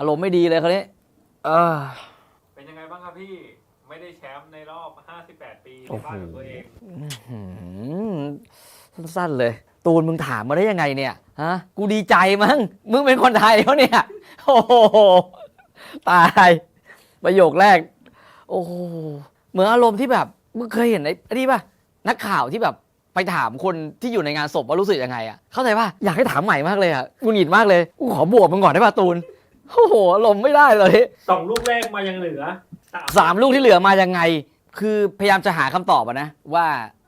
อารมณ์ไม่ดีเลยคนนี้เออเป็นยังไงบ้างครับพี่ ไม่ได้แชมป์ในรอบ 58 ปีในโอ้โหบ้านของตัวเอง หืมสั้นๆเลย ตูนมึงถามมาได้ยังไงเนี่ย ฮะ กูดีใจมั้ง มึงเป็นคนไทยเขาเนี่ย โอ้โห ตาย ประโยคแรก โอ้โห เหมือนอารมณ์ที่แบบมึงเคยเห็นไอ้ไอ้นี่ป่ะ นักข่าวที่แบบไปถามคนที่อยู่ในงานศพว่ารู้สึกยังไงอะเข้าใจป่ะ อยากให้ถามใหม่มากเลยอะกูหงิดมากเลย กูขอบวกมึงก่อนได้ป่ะตูน โอ้โหอารมณ์ไม่ได้เลยสองลูกแรกมายังเหลือสามลูกที่เหลือมายังไง คือพยายามจะหาคำตอบอะนะ ว่า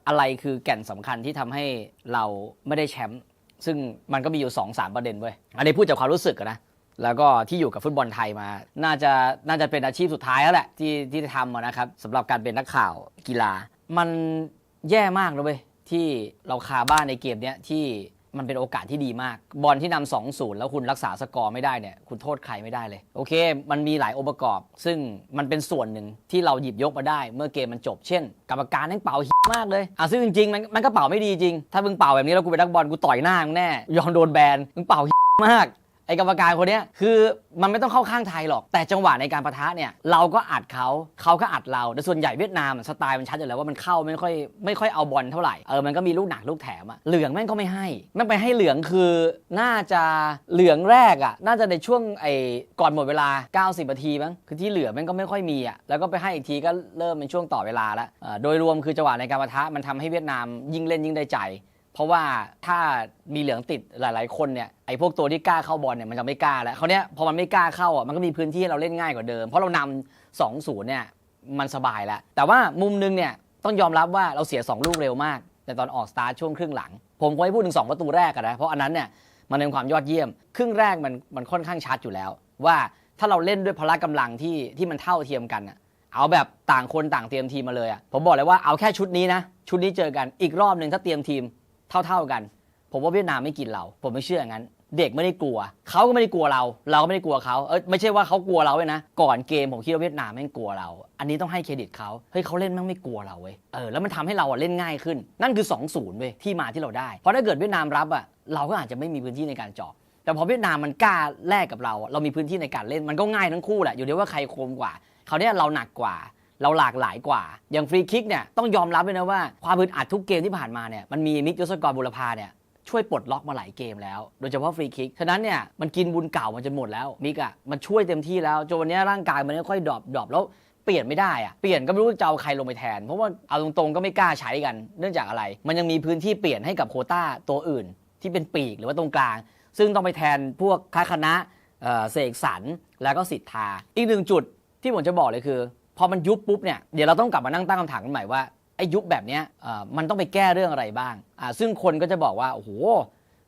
อะไรคือแก่นสำคัญที่ทำให้เราไม่ได้แชมป์ซึ่งมันก็มีอยู่2-3สามประเด็นเว้ยอันนี้พูดจากความรู้สึกอะนะแล้วก็ที่อยู่กับฟุตบอลไทยมา น่าจะน่าจะเป็นอาชีพสุดท้ายแล้วแหละที่ที่ทำอะนะครับสำหรับการเป็นนักข่าวกีฬา มันแย่มากนะเว้ยที่เราคาบ้านในเกมเนี้ยที่ มันเป็นโอกาสที่ดีมาก บอลที่นำสองศูนย์แล้วคุณรักษาสกอร์ไม่ได้เนี่ยคุณโทษใครไม่ได้เลย โอเค มันมีหลายองค์ประกอบ ซึ่งมันเป็นส่วนหนึ่งที่เราหยิบยกมาได้ เมื่อเกมมันจบเช่น กรรมการนั่งเป่ามากเลยอะซึ่งจริงๆมันมันก็เป่าไม่ดีจริง ถ้ามึงเป่าแบบนี้แล้วกูเป็นนักบอลกูต่อยหน้ามึงแน่ยอมโดนแบนมึงเป่ามาก ไอ้กรรมการคนเนี้ยคือมันไม่ต้องเข้าข้างไทยหรอก แต่จังหวะในการประทะเนี่ยเราก็อัดเขาเขาก็อัดเราแต่ส่วนใหญ่เวียดนามสไตล์มันชัดอยู่แล้วว่ามันเข้าไม่ค่อยไม่ค่อยเอาบอลเท่าไหร่เออมันก็มีลูกหนักลูกแถมอะเหลืองแม่งก็ไม่ให้แม่งไปให้เหลืองคือน่าจะเหลืองแรกอะน่าจะในช่วงไอ้ก่อนหมดเวลา 90นาทีมั้งคือที่เหลือแม่งก็ไม่ค่อยมีอะแล้วก็ไปให้อีกทีก็เริ่มเป็นช่วงต่อเวลาแล้วโดยรวมคือจังหวะในการประทะมันทำให้เวียดนามยิ่งเล่นยิ่งได้ใจ เพราะว่าถ้ามีเหลืองติดหลาย ๆ คนเนี่ยไอ้พวกตัวที่กล้าเข้าบอลเนี่ยมันจะไม่กล้าแล้วเขาเนี้ยพอมันไม่กล้าเข้าอะมันก็มีพื้นที่ให้เราเล่นง่ายกว่าเดิม เพราะเรานำสองศูนย์เนี่ยมันสบายแล้ว แต่ว่ามุมนึงเนี่ยต้องยอมรับว่าเราเสีย 2 ลูกเร็วมาก แต่ตอนออกสตาร์ทช่วงครึ่งหลัง ผมคงไม่พูดถึง 2 ประตูแรกนะเพราะอันนั้นเนี่ยมันเป็นความยอดเยี่ยม ครึ่งแรกมันมันค่อนข้างชัดอยู่แล้ว ว่าถ้าเราเล่นด้วยพละกำลังที่ที่มันเท่าเทียมกันอะเอาแบบต่างคนต่างเตรียมทีมมาเลยอะผมบอกเลยว่าเอาแค่ชุดนี้นะชุดนี้เจอกันอีกรอบหนึ่งถ้าเตรียมทีม เท่า ๆกัน ผมว่าเวียดนามไม่กินเรา ผมไม่เชื่ออย่างนั้น เด็กไม่ได้กลัว เขาก็ไม่ได้กลัวเรา เราก็ไม่ได้กลัวเขาเออไม่ใช่ว่าเขากลัวเราเลยนะ ก่อนเกมผมคิดว่าเวียดนามแม่กลัวเรา อันนี้ต้องให้เครดิตเขาเฮ้ยเขาเล่นแม่งไม่กลัวเราเว้ยเออแล้วมันทำให้เราอะเล่นง่ายขึ้น นั่นคือ2อศูนย์เว้ยที่มาที่เราได้ เพราะถ้าเกิดเวียดนามรับอะเราก็อาจจะไม่มีพื้นที่ในการเจาะแต่พอเวียดนามมันกล้าแลกกับเราอะเรามีพื้นที่ในการเล่นมันก็ง่ายทั้งคู่แหละอยู่ที่ว่าใครคมกว่าเขาวเนี่ยเราหนักกว่า เราหลากหลายกว่า อย่างฟรีคิกเนี่ยต้องยอมรับเลยนะว่าความอึดอัดทุกเกมที่ผ่านมาเนี่ยมันมีมิกยศกรบุรพาเนี่ยช่วยปลดล็อกมาหลายเกมแล้ว โดยเฉพาะฟรีคิก ฉะนั้นเนี่ยมันกินบุญเก่ามันจนหมดแล้วมิกอะมันช่วยเต็มที่แล้วจนวันนี้ร่างกายมันค่อยดรอปดรอปแล้วเปลี่ยนไม่ได้อะเปลี่ยนก็ไม่รู้จะเอาใครลงไปแทน เพราะว่าเอาตรงๆก็ไม่กล้าใช้กัน เนื่องจากอะไร มันยังมีพื้นที่เปลี่ยนให้กับโคต้าตัวอื่น ที่เป็นปีกหรือว่าตรงกลาง ซึ่งต้องไปแทนพวกค้าคณะเอ่อเสกสรรแล้วก็สิทธา อีกหนึ่งจุดที่ผมจะบอกเลยคือ พอมันยุบปุ๊บเนี่ยเดี๋ยวเราต้องกลับมานั่งตั้งคำถามกันใหม่ว่าไอ้ยุบแบบเนี้ยมันต้องไปแก้เรื่องอะไรบ้างอ่าซึ่งคนก็จะบอกว่าโอ้โห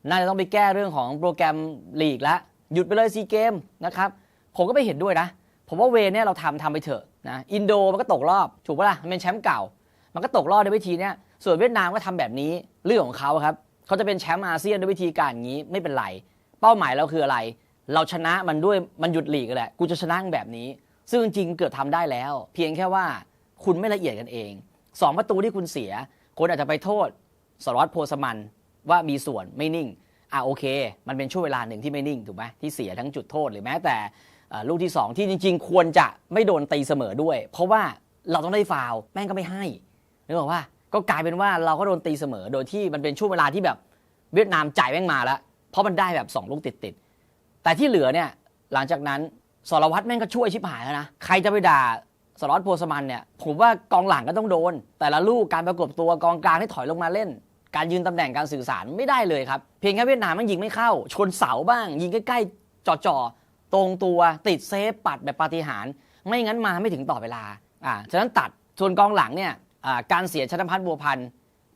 น่าจะต้องไปแก้เรื่องของโปรแกรมลีกแล้วหยุดไปเลยซีเกมนะครับผมก็ไปเห็นด้วยนะผมว่าเวเนี่ยเราทำทำไปเถอะนะอินโดมันก็ตกรอบถูกปะล่ะมันเป็นแชมป์เก่า มันก็ตกรอบด้วยวิธีเนี้ยส่วนเวียดนามก็ทำแบบนี้เรื่องของเขาครับเขาจะเป็นแชมป์อาเซียนด้วยวิธีการอย่างนี้ไม่เป็นไร เป้าหมายเราคืออะไร เราชนะมันด้วยมันหยุดหลีกแหละกูจะชนะแบบนี้ ซึ่งจริงเกือบทำได้แล้ว เพียงแค่ว่าคุณไม่ละเอียดกันเองสองประตูที่คุณเสีย คนอาจจะไปโทษสารวัตโพสมันว่ามีส่วนไม่นิ่งอะโอเค มันเป็นช่วงเวลาหนึ่งที่ไม่นิ่งถูกไหมที่เสียทั้งจุดโทษหรือแม้แต่ลูกที่สองที่จริง ๆ ควรจะไม่โดนตีเสมอด้วย เพราะว่าเราต้องได้ฟาวแม่งก็ไม่ให้นึกออกว่าก็กลายเป็นว่าเราก็โดนตีเสมอโดยที่มันเป็นช่วงเวลาที่แบบเวียดนามจ่ายแม่งมาแล้ว เพราะมันได้แบบสองลูกติดๆแต่ที่เหลือเนี่ยหลังจากนั้น สารวัตรแม่งก็ช่วยชิบหายแล้วนะ ใครจะไปด่าสารวัตรโพสมันเนี่ย ผมว่ากองหลังก็ต้องโดน แต่ละลูกการประกบตัวกองกลางที่ถอยลงมาเล่น การยืนตำแหน่งการสื่อสารไม่ได้เลยครับ เพียงแค่เวียดนามมันยิงไม่เข้า ชนเสาบ้าง ยิงใกล้ๆจ่อๆตรงตัวติดเซฟปัดแบบปาฏิหาริย์ไม่งั้นมาไม่ถึงต่อเวลาอ่าฉะนั้นตัดส่วนกองหลังเนี่ยอ่าการเสียชนพัฒน์บัวพันธ์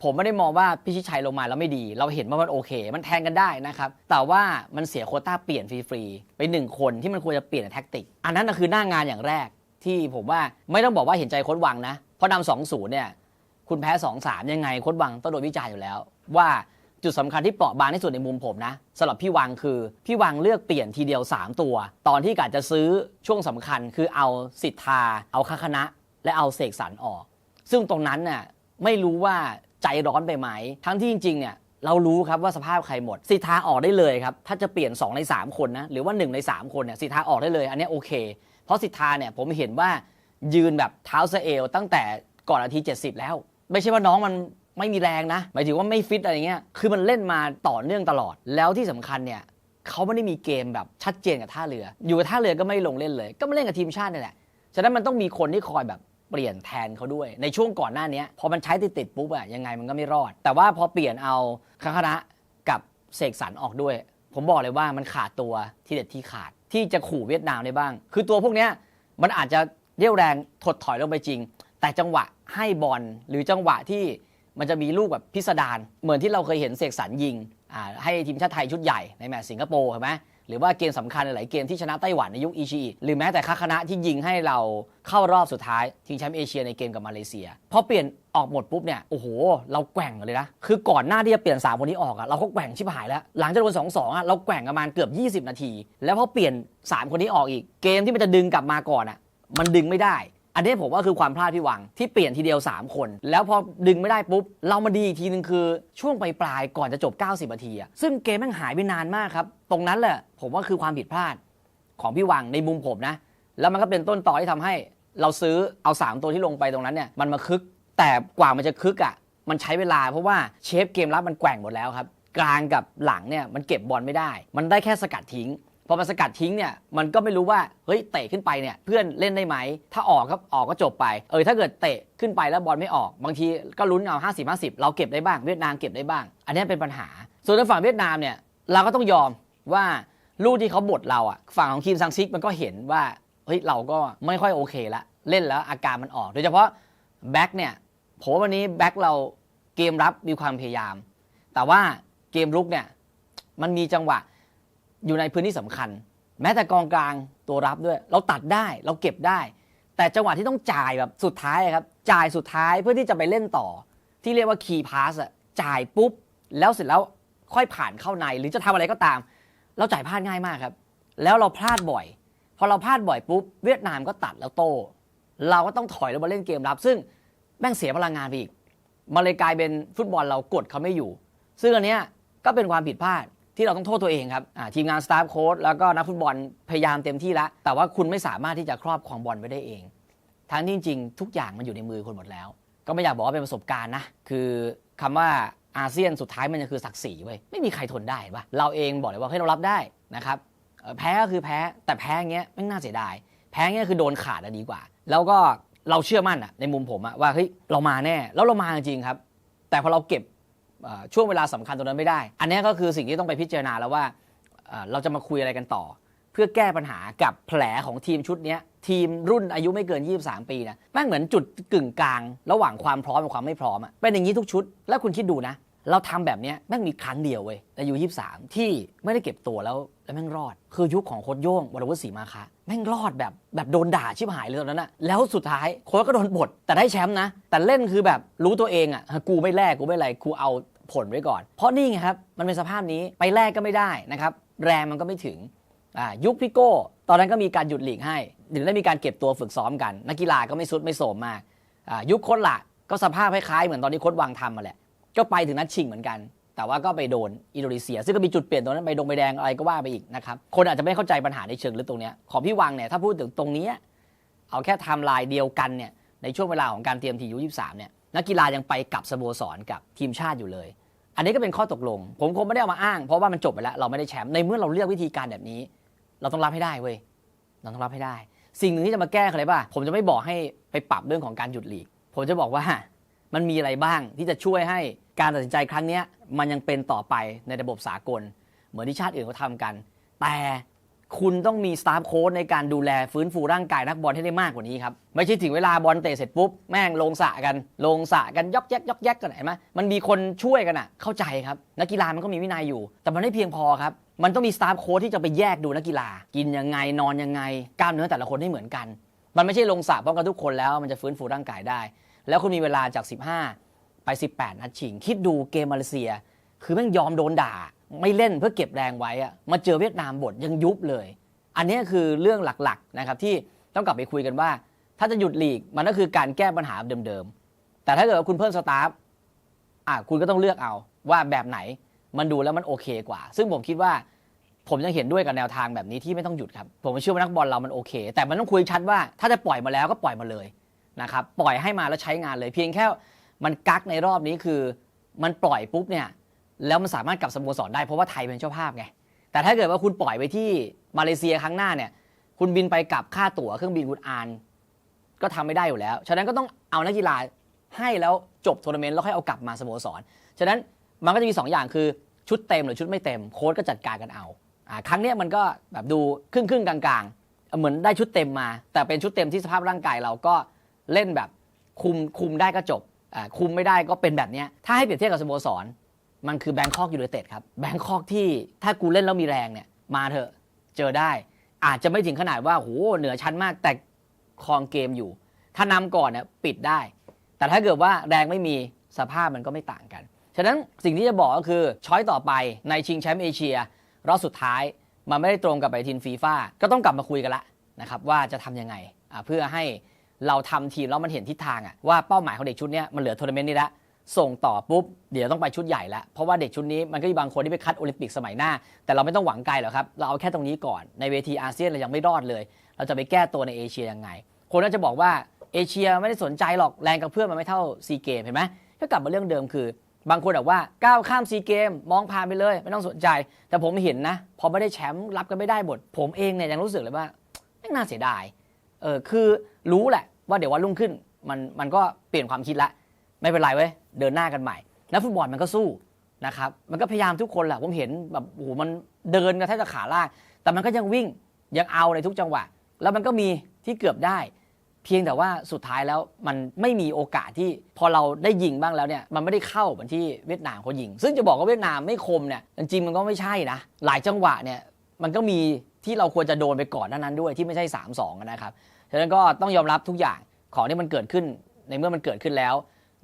ผมไม่ได้มองว่าพิชิตชัยลงมาแล้วไม่ดี เราเห็นว่ามันโอเค มันแทนกันได้นะครับ แต่ว่ามันเสียโคต้าเปลี่ยนฟรีๆไปหนึ่งคนที่มันควรจะเปลี่ยนแท็กติก อันนั้นคือหน้างานอย่างแรก ที่ผมว่าไม่ต้องบอกว่าเห็นใจโค้ดวังนะ เพราะนำสองศูนย์เนี่ย คุณแพ้สองสามยังไงโค้ดวังต้องโดนวิจารณ์อยู่แล้ว ว่าจุดสำคัญที่เปราะบางที่สุดในมุมผมนะสำหรับพี่วังคือ พี่วังเลือกเปลี่ยนทีเดียว 3 ตัว ตอนที่กะจะซื้อช่วงสำคัญคือเอาสิทธา เอาคาคณะ และเอาเสกสรรออก ซึ่งตรงนั้นน่ะไม่รู้ว่า ใจร้อนไปไหม ทั้งที่จริงๆเนี่ยเรารู้ครับว่าสภาพใครหมดสิทธาออกได้เลยครับ ถ้าจะเปลี่ยน 2 ใน 3 คนนะ หรือว่า 1 ใน 3 คนเนี่ยสิทธาออกได้เลย อันนี้โอเค เพราะสิทธาเนี่ยผมเห็นว่ายืนแบบเท้าสะเอวตั้งแต่ก่อนนาที 70 แล้ว ไม่ใช่ว่าน้องมันไม่มีแรงนะ หมายถึงว่าไม่ฟิตอะไรเงี้ยคือมันเล่นมาต่อเนื่องตลอด แล้วที่สำคัญเนี่ยเขาไม่ได้มีเกมแบบชัดเจนกับท่าเรือ อยู่กับท่าเรือก็ไม่ลงเล่นเลย ก็มาเล่นกับทีมชาตินี่แหละฉะนั้นมันต้องมีคนที่คอยแบบ เปลี่ยนแทนเขาด้วย ในช่วงก่อนหน้านี้พอมันใช้ติดๆปุ๊บอะยังไงมันก็ไม่รอด แต่ว่าพอเปลี่ยนเอาคังคณะกับเสกสรรออกด้วย ผมบอกเลยว่ามันขาดตัวที่เด็ดที่ขาดที่จะขู่เวียดนามได้บ้าง คือตัวพวกเนี้ยมันอาจจะเรี่ยวแรงถดถอยลงไปจริง แต่จังหวะให้บอลหรือจังหวะที่มันจะมีลูกแบบพิสดารเหมือนที่เราเคยเห็นเสกสรรยิงให้ทีมชาติไทยชุดใหญ่ในแมตช์สิงคโปร์เห็นไหม หรือว่าเกมสำคัญหลายเกมที่ชนะไต้หวันในยุคอีชีหรือแม้แต่ค่าคณะที่ยิงให้เราเข้ารอบสุดท้ายทิงแชมป์เอเชียในเกมกับมาเลเซียพอเปลี่ยนออกหมดปุ๊บเนี่ยโอ้โห เราแกว่งเลยนะ คือก่อนหน้าที่จะเปลี่ยน3คนนี้ออกอะเราก็แกว่งชิบหายแล้ว หลังจากโดนสองสองอะเราแกว่งประมาณเกือบ 20 นาที แล้วพอเปลี่ยน 3 คนนี้ออกอีก เกมที่มันจะดึงกลับมาก่อนอะมันดึงไม่ได้ อันนี้ผมว่าคือความพลาดพี่วังที่เปลี่ยนทีเดียว 3 คน แล้วพอดึงไม่ได้ปุ๊บ เรามาดีอีกทีนึงคือช่วงปลายๆก่อนจะจบ 90นาทีอะซึ่งเกมแม่งหายไปนานมากครับ ตรงนั้นแหละผมว่าคือความผิดพลาดของพี่วังในมุมผมนะ แล้วมันก็เป็นต้นต่อที่ทำให้เราซื้อเอา 3 ตัวที่ลงไปตรงนั้นเนี่ยมันมาคึก แต่กว่ามันจะคึกอะมันใช้เวลาเพราะว่าเชฟเกมรับมันแกว่งหมดแล้วครับกลางกับหลังเนี่ยมันเก็บบอลไม่ได้ มันได้แค่สกัดทิ้ง พอมันสกัดทิ้งเนี่ยมันก็ไม่รู้ว่าเฮ้ยเตะขึ้นไปเนี่ยเพื่อนเล่นได้ไหมถ้าออกก็ออกก็จบไปเออถ้าเกิดเตะขึ้นไปแล้วบอลไม่ออก บางทีก็ลุ้นเอา 50 50 เราเก็บได้บ้างเวียดนามเก็บได้บ้าง อันนี้เป็นปัญหา ส่วนทางฝั่งเวียดนามเนี่ยเราก็ต้องยอมว่าลูกที่เขาบดเราอะฝั่งของคิมซังซิกมันก็เห็นว่าเฮ้ยเราก็ไม่ค่อยโอเคละเล่นแล้วอาการมันออก โดยเฉพาะแบ็กเนี่ยผมวันนี้แบ็กเราเกมรับมีความพยายาม แต่ว่าเกมรุกเนี่ยมันมีจังหวะ อยู่ในพื้นที่สำคัญ แม้แต่กองกลางตัวรับด้วย เราตัดได้เราเก็บได้ แต่จังหวะที่ต้องจ่ายแบบสุดท้ายครับจ่ายสุดท้ายเพื่อที่จะไปเล่นต่อ ที่เรียกว่าคีย์พาสอะจ่ายปุ๊บ แล้วเสร็จแล้วค่อยผ่านเข้าในหรือจะทำอะไรก็ตาม เราจ่ายพลาดง่ายมากครับ แล้วเราพลาดบ่อย พอเราพลาดบ่อยปุ๊บ เวียดนามก็ตัดแล้วโต เราก็ต้องถอยแล้วมาเล่นเกมรับ ซึ่งแม่งเสียพลังงานไปอีกมันเลยกลายเป็นฟุตบอลเรากดเขาไม่อยู่ ซึ่งอันเนี้ยก็เป็นความผิดพลาด ที่เราต้องโทษตัวเองครับทีมงานสตาฟโค้ชแล้วก็นักฟุตบอลพยายามเต็มที่แล้ว แต่ว่าคุณไม่สามารถที่จะครอบครองบอลไว้ได้เอง ทั้งที่จริงทุกอย่างมันอยู่ในมือคนหมดแล้ว ก็ไม่อยากบอกว่าเป็นประสบการณ์นะ คือคำว่าอาเซียนสุดท้ายมันจะคือศักดิ์ศรีเว้ยไม่มีใครทนได้ปะเราเองบอกเลยว่าเฮ้ยเรารับได้นะครับแพ้ก็คือแพ้แต่แพ้เงี้ยไม่น่าเสียดาย แพ้เงี้ยคือโดนขาดอะดีกว่า แล้วก็เราเชื่อมั่นอะในมุมผมอะว่าเฮ้ยเรามาแน่แล้วเรามาจริงครับ แต่พอเราเก็บ ช่วงเวลาสำคัญตรงนั้นไม่ได้ อันนี้ก็คือสิ่งที่ต้องไปพิจารณาแล้วว่าเราจะมาคุยอะไรกันต่อ เพื่อแก้ปัญหากับแผลของทีมชุดนี้ทีมรุ่นอายุไม่เกิน 23 ปีนะแม่งเหมือนจุดกึ่งกลาง ระหว่างความพร้อมกับความไม่พร้อมอะเป็นอย่างนี้ทุกชุด แล้วคุณคิดดูนะ เราทำแบบนี้แม่งมีครั้งเดียวเว้ยอายุ23ที่ไม่ได้เก็บตัวแล้วแล้วแม่งรอด คือยุคของโค้ชโย่งวรวุฒิศรีมาคะแม่งรอดแบบแบบโดนด่าชิบหายเลยตอนนั้นอะแล้วสุดท้ายโค้ชก็โดนบทแต่ได้แชมป์นะ แต่เล่นคือแบบรู้ตัวเองอะกูไม่แลกกูไม่อะไรกูเอาผลไว้ก่อน เพราะนี่ไงครับ มันเป็นสภาพนี้ไปแลกก็ไม่ได้นะครับแรงมันก็ไม่ถึงอ่ายุคพี่โก้ ตอนนั้นก็มีการหยุดหลีกให้ถึงได้มีการเก็บตัวฝึกซ้อมกัน นักกีฬาก็ไม่สุดไม่โสมมากอ่ายุคโค้ดละก็สภาพคล้ายๆเหมือนตอนที่โค้ดวางทำมาแหละ ก็ไปถึงนัดชิงเหมือนกัน แต่ว่าก็ไปโดนอินโดนีเซีย ซึ่งก็มีจุดเปลี่ยนตรงนั้นใบดงใบแดงอะไรก็ว่าไปอีกนะครับคนอาจจะไม่เข้าใจปัญหาในเชิงลึกตรงนี้ของพี่วังเนี่ยถ้าพูดถึงตรงนี้เอาแค่ไทม์ไลน์เดียวกันเนี่ยในช่วงเวลาของการเตรียมทีมยูยี่สามเนี่ยนักกีฬายังไปกับสโมสรกับทีมชาติอยู่เลย อันนี้ก็เป็นข้อตกลง ผมคงไม่ได้เอามาอ้าง เพราะว่ามันจบไปแล้วเราไม่ได้แชมป์ในเมื่อเราเลือกวิธีการแบบนี้ เราต้องรับให้ได้เว้ยเราต้องรับให้ได้ สิ่งหนึ่งที่จะมาแก้ออะไรป่ะผมจะไม่บอกให้ไปปรับเรื่องของการหยุดหลีก ผมจะบอกว่ามันมีอะไรบ้างที่จะช่วยให้ การตัดสินใจครั้งนี้มันยังเป็นต่อไปในระบบสากล เหมือนที่ชาติอื่นเขาทำกัน แต่คุณต้องมีสตาฟโค้ดในการดูแลฟื้นฟูร่างกายนักบอลให้ได้มากกว่านี้ครับ ไม่ใช่ถึงเวลาบอลเตะเสร็จปุ๊บ แม่งลงสะกัน ลงสะกันยอกแยกยอกแยกกันเห็นไหมมันมีคนช่วยกันอะ เข้าใจครับ นักกีฬามันก็มีวินัยอยู่ แต่มันไม่เพียงพอครับ มันต้องมีสตาฟโค้ชที่จะไปแยกดูนักกีฬา กินยังไงนอนยังไงกล้ามเนื้อแต่ละคนไม่เหมือนกัน มันไม่ใช่ลงสะพร้อมกันทุกคนแล้วมันจะฟื้นฟูร่างกายได้ แล้วคุณมีเวลาจาก 15 18 นัดชิง คิดดูเกมมาเลเซีย คือแม่งยอมโดนด่า ไม่เล่นเพื่อเก็บแรงไว้อะมาเจอเวียดนามบทยังยุบเลย อันนี้คือเรื่องหลักๆนะครับที่ต้องกลับไปคุยกันว่า ถ้าจะหยุดลีกมันก็คือการแก้ปัญหาเดิมๆ แต่ถ้าเกิดว่าคุณเพิ่มสตาฟอะคุณก็ต้องเลือกเอาว่าแบบไหนมันดูแล้วมันโอเคกว่า ซึ่งผมคิดว่าผมยังเห็นด้วยกับแนวทางแบบนี้ที่ไม่ต้องหยุดครับ ผมเชื่อว่านักบอลเรามันโอเค แต่มันต้องคุยชัดว่าถ้าจะปล่อยมาแล้วก็ปล่อยมาเลยนะครับ ปล่อยให้มาแล้วใช้งานเลยเพียงแค่ มันกักในรอบนี้คือมันปล่อยปุ๊บเนี่ยแล้วมันสามารถกลับสโมสรได้เพราะว่าไทยเป็นเจ้าภาพไงแต่ถ้าเกิดว่าคุณปล่อยไปที่มาเลเซียครั้งหน้าเนี่ยคุณบินไปกลับค่าตั๋วเครื่องบินคุณอาน ก็ทำไม่ได้อยู่แล้ว ฉะนั้นก็ต้องเอานักกีฬาให้แล้วจบทัวร์นาเมนต์แล้วค่อยเอากลับมาสโมสร ฉะนั้นมันก็จะมี 2 อย่างคือชุดเต็มหรือชุดไม่เต็มโค้ชก็จัดการกันเอาอ่าครั้งนี้มันก็แบบดูครึ่งครึ่งๆกลางๆ เหมือนได้ชุดเต็มมา แต่เป็นชุดเต็มที่สภาพร่างกายเราก็เล่นแบบคุมคุมได้ก็จบ คุมไม่ได้ก็เป็นแบบนี้ถ้าให้เปรียบเทียบกับสโมสร มันคือแบงคอกยูไนเต็ดครับแบงคอกที่ถ้ากูเล่นแล้วมีแรงเนี่ยมาเถอะเจอได้ อาจจะไม่ถึงขนาดว่าโหเหนือชั้นมากแต่ครองเกมอยู่ ถ้านำก่อนเนี่ยปิดได้ แต่ถ้าเกิดว่าแรงไม่มีสภาพมันก็ไม่ต่างกันฉะนั้นสิ่งที่จะบอกก็คือช้อยต่อไปในชิงแชมป์เอเชียรอบสุดท้ายมันไม่ได้ตรงกับไปทีมฟีฟ่าก็ต้องกลับมาคุยกันละนะครับว่าจะทำยังไงเพื่อให้ เราทำทีมแล้วมันเห็นทิศทางอะว่าเป้าหมายของเด็กชุดนี้มันเหลือทัวร์นาเมนต์นี้ละส่งต่อปุ๊บเดี๋ยวต้องไปชุดใหญ่แล้วเพราะว่าเด็กชุดนี้มันก็มีบางคนที่ไปคัดโอลิมปิกสมัยหน้า แต่เราไม่ต้องหวังไกลหรอกครับ เราเอาแค่ตรงนี้ก่อนในเวทีอาเซียนเรายังไม่รอดเลย เราจะไปแก้ตัวในเอเชียยังไง คนน่าจะบอกว่าเอเชียไม่ได้สนใจหรอกแรงกับเพื่อนมันไม่เท่าซีเกมเห็นไหมก็กลับมาเรื่องเดิมคือบางคนบอกว่าก้าวข้ามซีเกมมองผ่านไปเลย ไม่ต้องสนใจ แต่ผมเห็นนะ พอไม่ได้แชมป์รับกันไม่ได้หมด ผมเองเนี่ยยังรู้สึกเลยว่าไม่น่าเสียดายเออคือ รู้แหละว่าเดี๋ยววันรุ่งขึ้นมันมันก็เปลี่ยนความคิดละไม่เป็นไรเว้ยเดินหน้ากันใหม่นักฟุตบอลมันก็สู้นะครับมันก็พยายามทุกคนแหละผมเห็นแบบโอ้โหมันเดินกันแทบจะขาลากแต่มันก็ยังวิ่งยังเอาในทุกจังหวะ แล้วมันก็มีที่เกือบได้ เพียงแต่ว่าสุดท้ายแล้วมันไม่มีโอกาสที่พอเราได้ยิงบ้างแล้วเนี่ยมันไม่ได้เข้าเหมือนที่เวียดนามเขายิง ซึ่งจะบอกว่าเวียดนามไม่คมเนี่ยจริงมันก็ไม่ใช่นะหลายจังหวะเนี่ยมันก็มีที่เราควรจะโดนไปก่อนนานั้นด้วยที่ไม่ใช่ 3-2นะครับ ฉะนั้นก็ต้องยอมรับทุกอย่างของที่มันเกิดขึ้นในเมื่อมันเกิดขึ้นแล้ว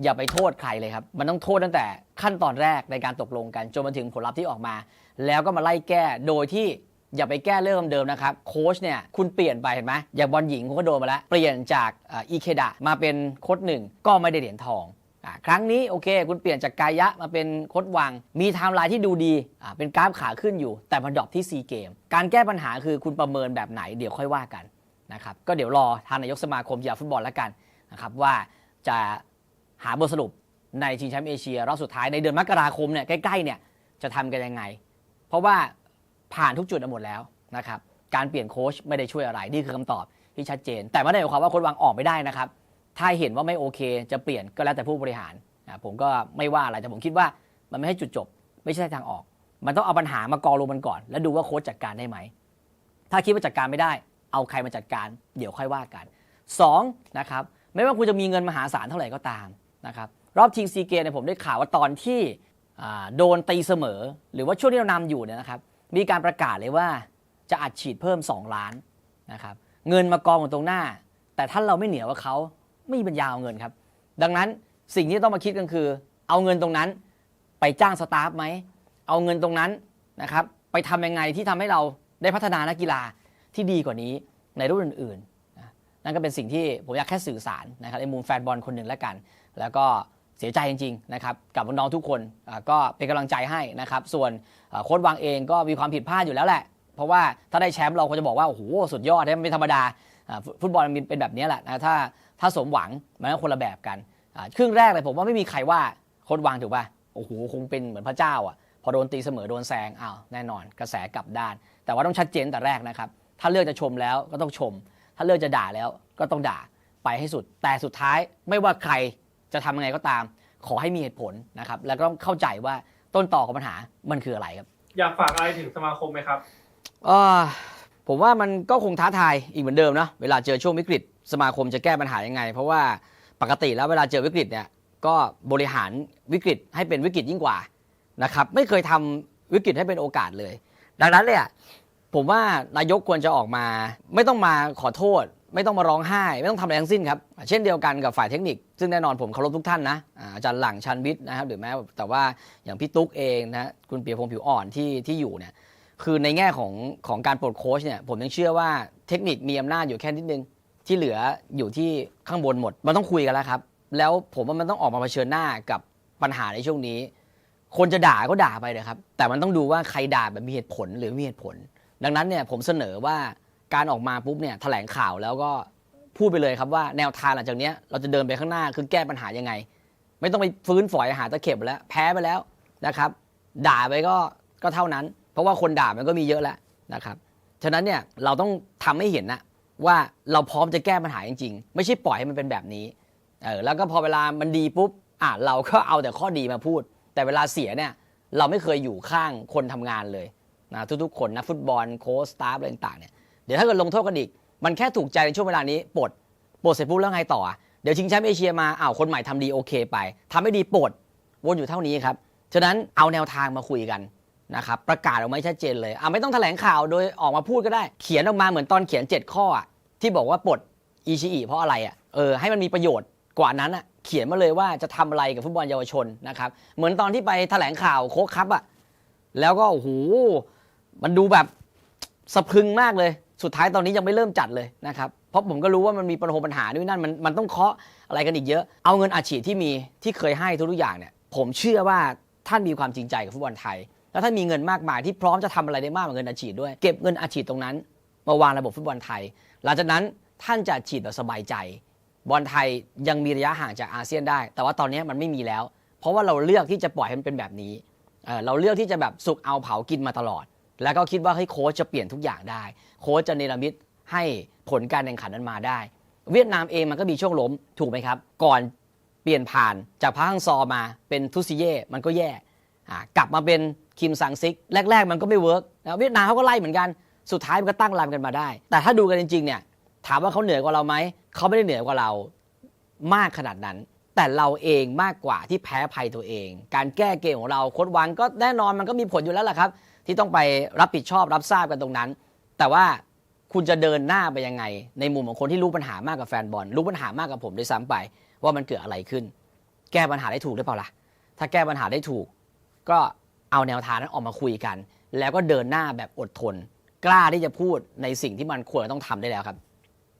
อย่าไปโทษใครเลยครับ มันต้องโทษตั้งแต่ขั้นตอนแรกในการตกลงกันจนมาถึงผลลัพธ์ที่ออกมา แล้วก็มาไล่แก้โดยที่อย่าไปแก้เรื่องเดิมนะครับโค้ชเนี่ยคุณเปลี่ยนไปเห็นไหมอย่างบอลหญิงคุณก็โดนมาแล้ว เปลี่ยนจากอีเคดะมาเป็นโค้ชหนึ่งก็ไม่ได้เหรียญทองครั้งนี้โอเค คุณเปลี่ยนจากกายะมาเป็นโค้ชวัง มีไทม์ไลน์ที่ดูดีเป็นกราฟขาขึ้นอยู่ แต่มันดรอปที่ซีเกม การแก้ปัญหาคือคุณประเมินแบบไหนเดี๋ยวค่อยว่ากัน นะครับก็เดี๋ยวรอทางนายกสมาคมกีฬาฟุตบอลแล้วกันนะครับว่าจะหาบทสรุปในชิงแชมป์เอเชียรอบสุดท้ายในเดือนมกราคมเนี่ยใกล้ๆเนี่ยจะทำกันยังไง เพราะว่าผ่านทุกจุดหมดแล้วนะครับการเปลี่ยนโค้ชไม่ได้ช่วยอะไรนี่คือคำตอบที่ชัดเจน แต่ไม่ได้หมายความว่าค้ชวางออกไม่ได้นะครับ ถ้าเห็นว่าไม่โอเค จะเปลี่ยนก็แล้วแต่ผู้บริหารนะผมก็ไม่ว่าอะไรแต่ผมคิดว่ามันไม่ให้จุดจบ ไม่ใช่ทางออก มันต้องเอาปัญหามากองลงมันก่อน แล้วดูว่าโค้ชจัดการได้ไหมถ้าคิดว่าจัดการไม่ได้ เอาใครมาจัดการเดี๋ยวค่อยว่ากันสองนะครับไม่ว่าคุณจะมีเงินมหาศาลเท่าไหร่ก็ตามนะครับรอบชิงซีเกมเนี่ยผมได้ข่าวว่าตอนที่โดนตีเสมอ หรือว่าช่วงที่เรานำอยู่เนี่ยนะครับมีการประกาศเลยว่าจะอัดฉีดเพิ่ม 2 ล้านนะครับเงินมากองอยู่ตรงหน้า แต่ถ้านเราไม่เหนียวกับเขาไม่มีปัญญาเอาเงินครับ ดังนั้นสิ่งที่ต้องมาคิดกันคือ เอาเงินตรงนั้นไปจ้างสตาฟไหมเอาเงินตรงนั้นนะครับไปทำยังไงที่ทำให้เราได้พัฒนานักกีฬา ที่ดีกว่านี้ในรุ่นอื่นๆนั่นก็เป็นสิ่งที่ผมอยากแค่สื่อสารนะครับในมุมแฟนบอลคนหนึ่งแล้วกัน แล้วก็เสียใจจริงๆนะครับกับน้องทุกคนก็เป็นกำลังใจให้นะครับ ส่วนโค้ชวางเองก็มีความผิดพลาดอยู่แล้วแหละ เพราะว่าถ้าได้แชมป์เราก็จะบอกว่าโอ้โหสุดยอดนะมันเป็นธรรมดาฟุตบอลมันเป็นแบบนี้แหละนะถ้าถ้าสมหวังมันก็คนละแบบกันครึ่งแรกเลยผมว่าไม่มีใครว่าโค้ชวางถูกป่ะโอ้โหคงเป็นเหมือนพระเจ้าอะพอโดนตีเสมอโดนแซงอ้าวแน่นอนกระแสกลับด้าน แต่ว่าต้องชัดเจนแต่แรกนะครับ ถ้าเลือกจะชมแล้วก็ต้องชม ถ้าเลือกจะด่าแล้วก็ต้องด่าไปให้สุด แต่สุดท้ายไม่ว่าใครจะทำยังไงก็ตาม ขอให้มีเหตุผลนะครับ แล้วก็ต้องเข้าใจว่าต้นต่อของปัญหามันคืออะไรครับ อยากฝากอะไรถึงสมาคมไหมครับเอ่อผมว่ามันก็คงท้าทายอีกเหมือนเดิมนะเวลาเจอช่วงวิกฤต สมาคมจะแก้ปัญหายังไง เพราะว่าปกติแล้วเวลาเจอวิกฤตเนี่ยก็บริหารวิกฤตให้เป็นวิกฤตยิ่งกว่านะครับไม่เคยทำวิกฤตให้เป็นโอกาสเลย ดังนั้นเนี่ย ผมว่านายกควรจะออกมา ไม่ต้องมาขอโทษ ไม่ต้องมาร้องไห้ ไม่ต้องทำอะไรทั้งสิ้นครับ เช่นเดียวกันกับฝ่ายเทคนิค ซึ่งแน่นอนผมเคารพทุกท่านนะอาจารย์หลังชันวิทย์นะครับหรือแม้แต่ว่าอย่างพี่ตุ๊กเองนะคุณเปียพงษ์ผิวอ่อนที่ที่อยู่เนี่ยคือในแง่ของของการปลดโค้ชเนี่ยผมยังเชื่อว่าเทคนิคมีอำนาจอยู่แค่นิดนึงที่เหลืออยู่ที่ข้างบนหมด มันต้องคุยกันแล้วครับ แล้วผมว่ามันต้องออกมาเผชิญหน้ากับปัญหาในช่วงนี้ คนจะด่าก็ด่าไปนะครับ แต่มันต้องดูว่าใครด่าแบบมีเหตุผลหรือไม่มีเหตุผล ดังนั้นเนี่ยผมเสนอว่าการออกมาปุ๊บเนี่ยแถลงข่าวแล้วก็พูดไปเลยครับว่าแนวทางหลังจากนี้เราจะเดินไปข้างหน้าคือแก้ปัญหายังไง ไม่ต้องไปฟื้นฝอยหาตะเข็บแล้ว แพ้ไปแล้วนะครับ ด่าไปก็ก็เท่านั้น เพราะว่าคนด่ามันก็มีเยอะแล้วนะครับฉะนั้นเนี่ยเราต้องทำให้เห็นนะว่าเราพร้อมจะแก้ปัญหาจริงๆ ไม่ใช่ปล่อยให้มันเป็นแบบนี้เออแล้วก็พอเวลามันดีปุ๊บอะเราก็เอาแต่ข้อดีมาพูด แต่เวลาเสียเนี่ยเราไม่เคยอยู่ข้างคนทำงานเลย นะทุกๆคนนะฟุตบอลโค้ชสตาฟอะไรต่างเนี่ยเดี๋ยวถ้าเกิดลงโทษกันอีก มันแค่ถูกใจในช่วงเวลานี้ปลดปลดเสร็จปุ๊บแล้วไงต่อ เดี๋ยวชิงแชมป์เอเชียมาอ้าวคนใหม่ทำดีโอเคไปทำไม่ดีปลดวนอยู่เท่านี้ครับฉะนั้นเอาแนวทางมาคุยกันนะครับประกาศออกมาชัดเจนเลยอะไม่ต้องแถลงข่าวโดยออกมาพูดก็ได้ เขียนออกมาเหมือนตอนเขียน 7 ข้อที่บอกว่าปลดอีชีเพราะอะไรอะเออให้มันมีประโยชน์กว่านั้นอะเขียนมาเลยว่าจะทำอะไรกับฟุตบอลเยาวชนนะครับเหมือนตอนที่ไปแถลงข่าวโค้กคัพอะแล้วก็โอ้โห มันดูแบบสะพึงมากเลย สุดท้ายตอนนี้ยังไม่เริ่มจัดเลยนะครับ เพราะผมก็รู้ว่ามันมีปัญหาปัญหาด้วยนั่นมันมันต้องเคาะอะไรกันอีกเยอะ เอาเงินอาชีพที่มีที่เคยให้ทุกอย่างเนี่ย ผมเชื่อว่าท่านมีความจริงใจกับฟุตบอลไทย แล้วถ้านมีเงินมากมายที่พร้อมจะทำอะไรได้มากกว่าเงินอาชีพด้วย เก็บเงินอาชีพตรงนั้น มาวางระบบฟุตบอลไทย หลังจากนั้นท่านจะฉีดแบบสบายใจ บอลไทยยังมีระยะห่างจากอาเซียนได้ แต่ว่าตอนนี้มันไม่มีแล้ว เพราะว่าเราเลือกที่จะปล่อยให้มันเป็นแบบนี้เเราเลือกที่จะแบบสุกเอาเผากินมาตลอด แล้วก็คิดว่าเฮ้ยโค้ชจะเปลี่ยนทุกอย่างได้ โค้ชจะเนรมิตให้ผลการแข่งขันนั้นมาได้ เวียดนามเองมันก็มีช่วงล้มถูกไหมครับ ก่อนเปลี่ยนผ่านจากพาฮังซอมาเป็นทุซิเย่มันก็แย่กลับมาเป็นคิมซังซิก แรก ๆ มันก็ไม่เวิร์กเวียดนามเขาก็ไล่เหมือนกันสุดท้ายมันก็ตั้งรำกันมาได้ แต่ถ้าดูกันจริงๆเนี่ยถามว่าเขาเหนือกว่าเราไหมเขาไม่ได้เหนือกว่าเรามากขนาดนั้น แต่เราเองมากกว่าที่แพ้ภัยตัวเอง การแก้เกมของเราโค้ดวังก็แน่นอนมันก็มีผลอยู่แล้วล่ะครับ ที่ต้องไปรับผิดชอบรับทราบกันตรงนั้น แต่ว่าคุณจะเดินหน้าไปยังไง ในมุมของคนที่รู้ปัญหามากกับแฟนบอลรู้ปัญหามากกับผมด้วยซ้ำไปว่ามันเกิดอะไรขึ้น แก้ปัญหาได้ถูกหรือเปล่าล่ะถ้าแก้ปัญหาได้ถูก ก็เอาแนวทางนั้นออกมาคุยกัน แล้วก็เดินหน้าแบบอดทน กล้าที่จะพูดในสิ่งที่มันควรจะต้องทำได้แล้วครับ